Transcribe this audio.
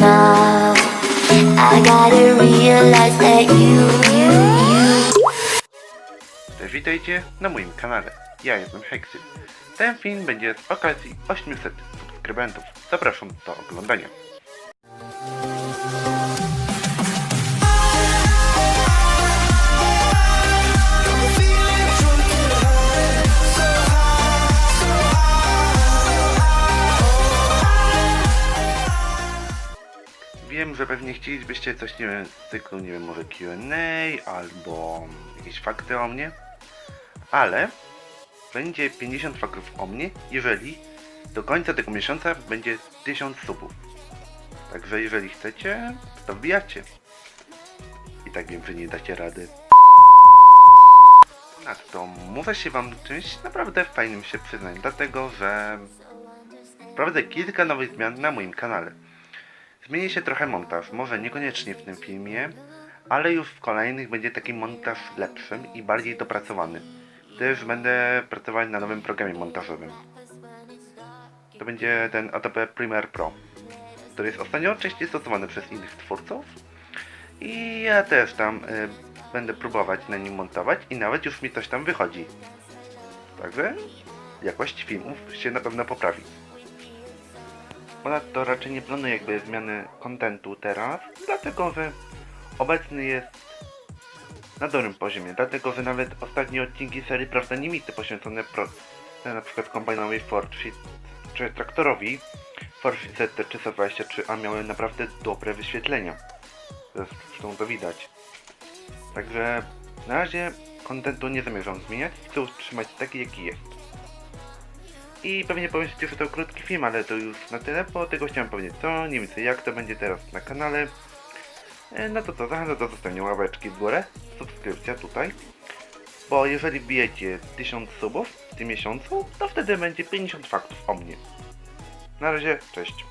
now. I gotta realize that you, you, you. Witajcie na moim kanale. Ja jestem Hexy. Ten film będzie z okazji 800 subskrybentów. Zapraszam do oglądania. Że pewnie chcielibyście coś, nie wiem, z cyklu, nie wiem, może Q&A albo jakieś fakty o mnie, ale będzie 50 faktów o mnie, jeżeli do końca tego miesiąca będzie 1000 subów. Także jeżeli chcecie, to wbijacie. I tak wiem, że nie dacie rady. Ponadto muszę się wam czymś naprawdę fajnym się przyznać, dlatego że wprowadzę kilka nowych zmian na moim kanale. Zmieni się trochę montaż, może niekoniecznie w tym filmie, ale już w kolejnych będzie taki montaż lepszy i bardziej dopracowany. Też będę pracować na nowym programie montażowym. To będzie ten Adobe Premiere Pro, który jest ostatnio oczywiście stosowany przez innych twórców. I ja też tam y, będę próbować na nim montować i nawet już mi coś tam wychodzi. Także jakość filmów się na pewno poprawi. Ponadto raczej nie planuję jakby zmiany kontentu teraz, dlatego że obecny jest na dobrym poziomie, dlatego że nawet ostatnie odcinki serii Prawda Limity poświęcone pro, na przykład kombajnowi Ford Fit czy traktorowi Ford Fit ZT323A miały naprawdę dobre wyświetlenia. Zresztą to widać. Także na razie kontentu nie zamierzam zmieniać, chcę utrzymać taki jaki jest. I pewnie pomyślicie, że to krótki film, ale to już na tyle, bo tego chciałem powiedzieć co, nie więcej jak to będzie teraz na kanale. E, No to co, zachęcam do zostawienia ławeczki w górę, subskrypcja tutaj. Bo jeżeli bijecie 1000 subów w tym miesiącu, to wtedy będzie 50 faktów o mnie. Na razie, cześć.